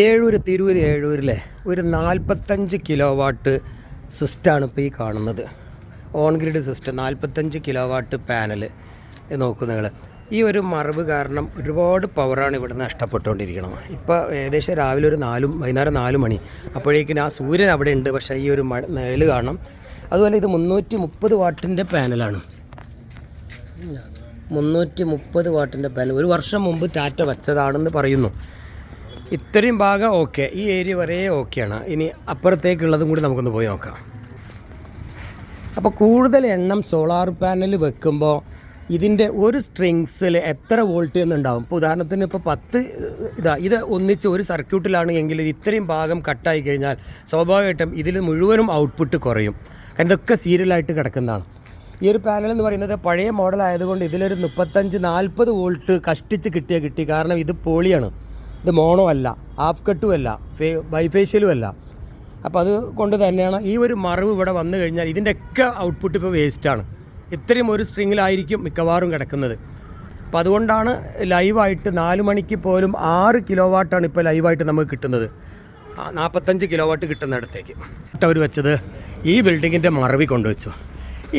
ഏഴൂര് തിരൂര് ഏഴൂരിലെ ഒരു നാൽപ്പത്തഞ്ച് kilo watt സിസ്റ്റമാണ് ഇപ്പോൾ ഈ കാണുന്നത്. ഓൺ ഗ്രിഡ് സിസ്റ്റം നാൽപ്പത്തഞ്ച് കിലോ വാട്ട് പാനൽ നോക്കൂ നിങ്ങൾ ഈ ഒരു മറവ് കാരണം ഒരുപാട് പവറാണ് ഇവിടെ നഷ്ടപ്പെട്ടുകൊണ്ടിരിക്കണം ഇപ്പോൾ ഏകദേശം രാവിലെ ഒരു നാലും വൈകുന്നേരം നാല് മണി. അപ്പോഴേക്കും ആ സൂര്യൻ അവിടെ ഉണ്ട്. പക്ഷേ ഈ ഒരു മഴ കാണണം അതുപോലെ ഇത് മുന്നൂറ്റി മുപ്പത് വാട്ടിന്റെ പാനലാണ്. മുന്നൂറ്റി മുപ്പത് വാട്ടിന്റെ പാനൽ. ഒരു വർഷം മുമ്പ് ടാറ്റ വെച്ചതാണെന്ന് പറയുന്നു. ഇത്രയും ഭാഗം ഓക്കെ ഈ ഏരിയ വരെ ഓക്കെയാണ് ഇനി അപ്പുറത്തേക്കുള്ളതും കൂടി നമുക്കൊന്ന് പോയി നോക്കാം. അപ്പോൾ കൂടുതൽ എണ്ണം സോളാർ പാനൽ വെക്കുമ്പോൾ ഇതിന്റെ ഒരു സ്ട്രിങ്സിൽ എത്ര വോൾട്ട് എന്നുണ്ടാവും? ഇപ്പോൾ ഉദാഹരണത്തിന് ഇപ്പോൾ പത്ത് ഇതാ ഇത് ഒന്നിച്ച് ഒരു സർക്യൂട്ടിലാണ് എങ്കിൽ ഇത് ഇത്രയും ഭാഗം കട്ടായി കഴിഞ്ഞാൽ സ്വാഭാവികമായിട്ടും ഇതിൽ മുഴുവനും ഔട്ട്പുട്ട് കുറയും. കാരണം ഇതൊക്കെ സീരിയലായിട്ട് കിടക്കുന്നതാണ്. ഈ ഒരു പാനൽ എന്ന് പറയുന്നത് പഴയ മോഡൽ ആയതുകൊണ്ട് ഇതിലൊരു മുപ്പത്തഞ്ച് നാൽപ്പത് വോൾട്ട് കഷ്ടിച്ച് കിട്ടിയ കിട്ടി. കാരണം ഇത് പോളിയാണ്. ഇത് മോണോ അല്ല ഹാഫ് കട്ടും അല്ല ഫേ ബൈഫേഷ്യലും അല്ല. അപ്പോൾ അത് കൊണ്ട് തന്നെയാണ് ഈ ഒരു മറവ് ഇവിടെ വന്നു കഴിഞ്ഞാൽ ഇതിന്റെയൊക്കെ ഔട്ട്പുട്ട് ഇപ്പോൾ വേസ്റ്റാണ് ഇത്രയും ഒരു സ്ട്രിങ്ങിലായിരിക്കും മിക്കവാറും കിടക്കുന്നത്. അപ്പോൾ അതുകൊണ്ടാണ് ലൈവായിട്ട് നാല് മണിക്ക് പോലും ആറ് കിലോ വാട്ടാണ് ഇപ്പോൾ ലൈവായിട്ട് നമുക്ക് കിട്ടുന്നത്. നാൽപ്പത്തഞ്ച് കിലോ വാട്ട് കിട്ടുന്നിടത്തേക്ക്. അവർ വെച്ചത് ഈ ബിൽഡിങ്ങിന്റെ മറവി കൊണ്ടുവച്ചു.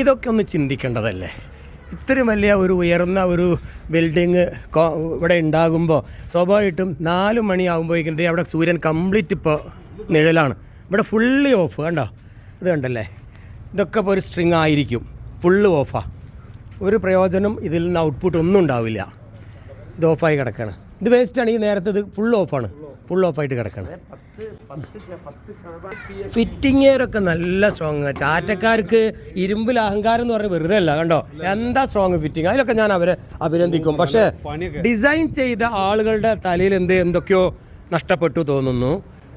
ഇതൊക്കെ ഒന്ന് ചിന്തിക്കേണ്ടതല്ലേ? ഇത്രയും വലിയ ഒരു ഉയർന്ന ഒരു ബിൽഡിങ് ഇവിടെ ഉണ്ടാകുമ്പോൾ സ്വാഭാവികമായിട്ടും നാല് മണിയാകുമ്പോഴേക്കും അവിടെ സൂര്യൻ കംപ്ലീറ്റ് ഇപ്പോൾ നിഴലാണ്. ഇവിടെ ഫുള്ളി ഓഫ് കണ്ടോ? ഇത് കണ്ടല്ലേ? ഇതൊക്കെ ഇപ്പോൾ ഒരു സ്ട്രിങ് ആയിരിക്കും. ഫുള്ള് ഓഫാണ് ഒരു പ്രയോജനം ഇതിൽ നിന്ന് ഔട്ട്പുട്ട് ഒന്നും ഉണ്ടാവില്ല. ഇത് ഓഫായി കിടക്കുകയാണ് ഇത് വേസ്റ്റ് ഈ നേരത്തെ ഇത് ഫുൾ ഓഫാണ് ഫുൾ ഓഫായിട്ട് ഫിറ്റിംഗ് ഒക്കെ നല്ല സ്ട്രോങ് ടാറ്റക്കാർക്ക് ഇരുമ്പിൽ അഹങ്കാരം എന്ന് പറഞ്ഞാൽ വെറുതെ അല്ല കണ്ടോ? എന്താ സ്ട്രോങ് ഫിറ്റിംഗ് അതിലൊക്കെ ഞാൻ അവരെ അഭിനന്ദിക്കും. പക്ഷേ ഡിസൈൻ ചെയ്ത ആളുകളുടെ തലയിൽ എന്ത് എന്തൊക്കെയോ നഷ്ടപ്പെട്ടു തോന്നുന്നു.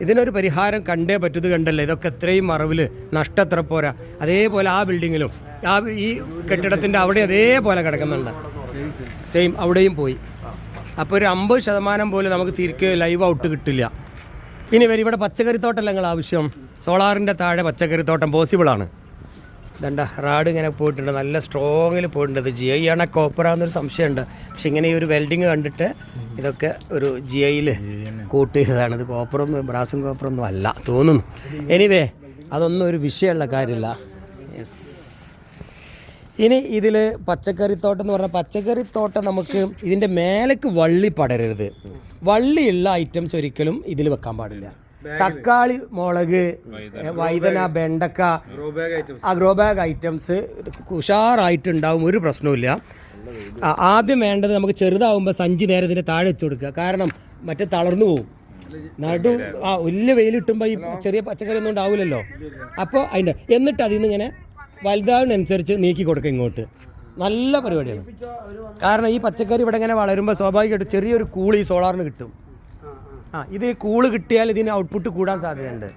ഇതിനൊരു പരിഹാരം കണ്ടേ പറ്റത് കണ്ടല്ലേ? ഇതൊക്കെ എത്രയും മറവിൽ നഷ്ടം എത്ര പോരാ. അതേപോലെ ആ ബിൽഡിങ്ങിലും ആ ഈ കെട്ടിടത്തിന്റെ അവിടെ അതേപോലെ കിടക്കുന്നുണ്ട്. സെയിം അവിടെയും പോയി. അപ്പോൾ ഒരു അമ്പത് ശതമാനം പോലും നമുക്ക് തിരിക്ക് ലൈവ് ഔട്ട് കിട്ടില്ല. ഇനി വരും. ഇവിടെ പച്ചക്കറിത്തോട്ടമല്ല നിങ്ങൾ ആവശ്യം? സോളാറിന്റെ താഴെ പച്ചക്കറിത്തോട്ടം പോസിബിളാണ് ഇതണ്ട റാഡ് ഇങ്ങനെ പോയിട്ടുണ്ട്. നല്ല സ്ട്രോങ്ങിൽ പോയിട്ടുണ്ട് ഇത്. ജി ഐ ആണ് കോപ്പറാന്നൊരു സംശയമുണ്ട്. പക്ഷെ ഇങ്ങനെ ഈ ഒരു വെൽഡിങ് കണ്ടിട്ട് ഇതൊക്കെ ഒരു ജി ഐയിൽ കൂട്ട് ചെയ്തതാണ്. ഇത് കോപ്പറൊന്നും ബ്രാസും കോപ്പറൊന്നും അല്ല തോന്നുന്നു. എനിവേ അതൊന്നും ഒരു വിഷയമുള്ള കാര്യമില്ല. യെസ് ഇനി ഇതിൽ പച്ചക്കറിത്തോട്ടം എന്ന് പറഞ്ഞാൽ പച്ചക്കറിത്തോട്ടം നമുക്ക് ഇതിന്റെ മേലേക്ക് വള്ളി പടരരുത്. വള്ളിയുള്ള ഐറ്റംസ് ഒരിക്കലും ഇതിൽ വെക്കാൻ പാടില്ല. തക്കാളി മുളക് വൈതന. ബെണ്ടക്ക അഗ്രോ ബാഗ് ഐറ്റംസ് ഉഷാറായിട്ടുണ്ടാവും ഒരു പ്രശ്നവുമില്ല. ആദ്യം വേണ്ടത് നമുക്ക് ചെറുതാവുമ്പോൾ സഞ്ചി നേരെ ഇതിന്റെ താഴെ വെച്ച് കൊടുക്കുക. കാരണം മറ്റേ തളർന്നു പോകും നടു ആ വലിയ വെയിലിട്ടുമ്പോൾ ഈ ചെറിയ പച്ചക്കറി ഒന്നും ഉണ്ടാവില്ലല്ലോ. അപ്പോൾ അതിന്റെ എന്നിട്ട് അതിൽ നിന്ന് ഇങ്ങനെ വലുതാവിനനുസരിച്ച് നീക്കി കൊടുക്കുക ഇങ്ങോട്ട്. നല്ല പരിപാടിയാണ്. കാരണം ഈ പച്ചക്കറി ഇവിടെ ഇങ്ങനെ വളരുമ്പോൾ സ്വാഭാവികമായിട്ട് ചെറിയൊരു കൂൾ ഈ സോളാറിന് കിട്ടും. ആ ഇത് കൂൾ കിട്ടിയാൽ ഇതിന് ഔട്ട്പുട്ട് കൂടാൻ സാധ്യതയുണ്ട്.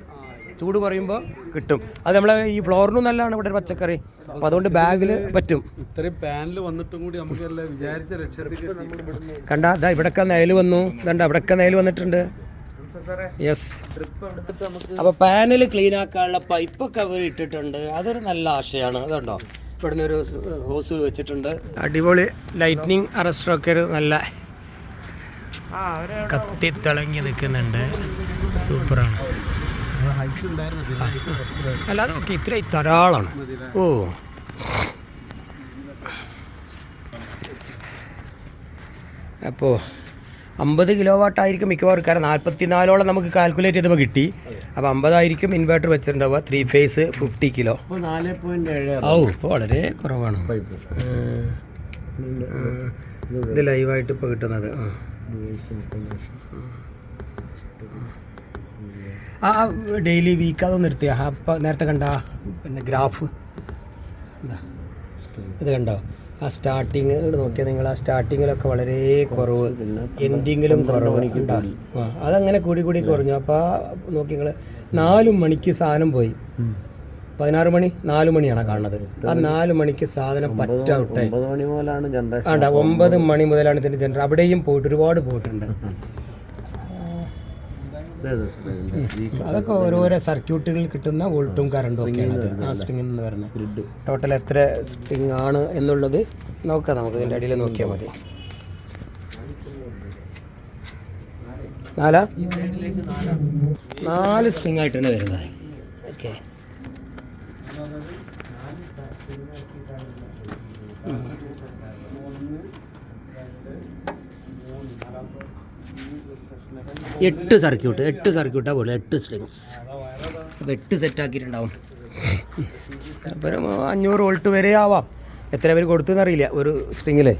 ചൂട് കുറയുമ്പോൾ കിട്ടും. അത് നമ്മളെ ഈ ഫ്ലോറിനും നല്ലതാണ് ഇവിടെ ഒരു പച്ചക്കറി. അപ്പോൾ അതുകൊണ്ട് ബാഗിൽ പറ്റും. ഇത്രയും പാനിൽ വന്നിട്ടും കൂടി നമുക്ക് വിചാരിച്ച രക്ഷ കണ്ട ഇതാ ഇവിടൊക്കെ നെയിൽ വന്നു. ഇതണ്ട ഇവിടൊക്കെ നയൽ വന്നിട്ടുണ്ട്. യെസ് അപ്പോൾ പാനൽ ക്ലീൻ ആക്കാനുള്ള പൈപ്പൊക്കെ അവർ ഇട്ടിട്ടുണ്ട്. അതൊരു നല്ല ആശയമാണ് അതുണ്ടോ? ഇവിടുന്ന് ഒരു ഹോസ് വെച്ചിട്ടുണ്ട്. അടിപൊളി ലൈറ്റ്നിങ് അറസ്റ്ററൊക്കെ ഒരു നല്ല കത്തി തിളങ്ങി നിൽക്കുന്നുണ്ട്. സൂപ്പറാണ്. അല്ലാതെ ഓക്കെ ഇത്ര ധാരാളമാണ്. ഓ. അപ്പോൾ അമ്പത് കിലോ വാട്ടായിരിക്കും മിക്കവാറും. കാരണം നാൽപ്പത്തിനാലോളം നമുക്ക് കാൽക്കുലേറ്റ് ചെയ്തപ്പോൾ കിട്ടി. അപ്പോൾ അമ്പതായിരിക്കും ഇൻവേർട്ടർ വെച്ചിട്ടുണ്ടാവുക. ത്രീ ഫേസ് ഫിഫ്റ്റി കിലോ ഓ ഇപ്പോൾ വളരെ കുറവാണ്. ഇത് ലൈവായിട്ട് ഇപ്പോൾ കിട്ടുന്നത്. ആ. ഡെയിലി വീക്ക് അതൊന്നും നിർത്തിയാ. അപ്പം നേരത്തെ കണ്ട പിന്നെ ഗ്രാഫ് ഇത് കണ്ടോ? ആ സ്റ്റാർട്ടിങ് നോക്കിയാൽ നിങ്ങൾ ആ സ്റ്റാർട്ടിങ്ങിലൊക്കെ വളരെ കുറവ്. എൻഡിങ്ങിലും കുറവ് അതങ്ങനെ കൂടി കൂടി കുറഞ്ഞു. അപ്പോൾ നോക്കി നിങ്ങൾ നാല് മണിക്ക് സാധനം പോയി. പതിനാറ് മണി നാല് മണിയാണ് കാണുന്നത്. ആ നാല് മണിക്ക് സാധനം പറ്റ ഔട്ടായി ഒമ്പത് മണി മുതലാണ് ജനറേഷൻ ഇതിന്റെ ജനറേറ്റർ അവിടെയും പോയിട്ട് ഒരുപാട് പോയിട്ടുണ്ട്. അതൊക്കെ ഓരോരോ സർക്യൂട്ടുകളിൽ കിട്ടുന്ന വോൾട്ടും കറണ്ടും ഒക്കെയാണ് അത്. ആ സ്ട്രിങ്ങിൽ നിന്ന് വരുന്നത്. ടോട്ടൽ എത്ര സ്ട്രിംഗ് ആണ് എന്നുള്ളത് നോക്കാം നമുക്ക്. ഇതിന്റെ അടിയിൽ നോക്കിയാൽ മതി. നാലാ? നാല് സ്ട്രിങ് ആയിട്ടാണ് വരുന്നത്. ഓക്കെ എട്ട് സർക്യൂട്ട് എട്ട് സർക്യൂട്ടാണ് പോലെ എട്ട് സ്ട്രിങ്സ് അപ്പോൾ എട്ട് സെറ്റ് ആക്കിയിട്ടുണ്ടാവും. അപ്പോൾ ഒരു അഞ്ഞൂറ് വോൾട്ട് വരെ ആവാം. എത്ര പേര് കൊടുത്തു അറിയില്ല. ഒരു സ്ട്രിങ്ങിലേ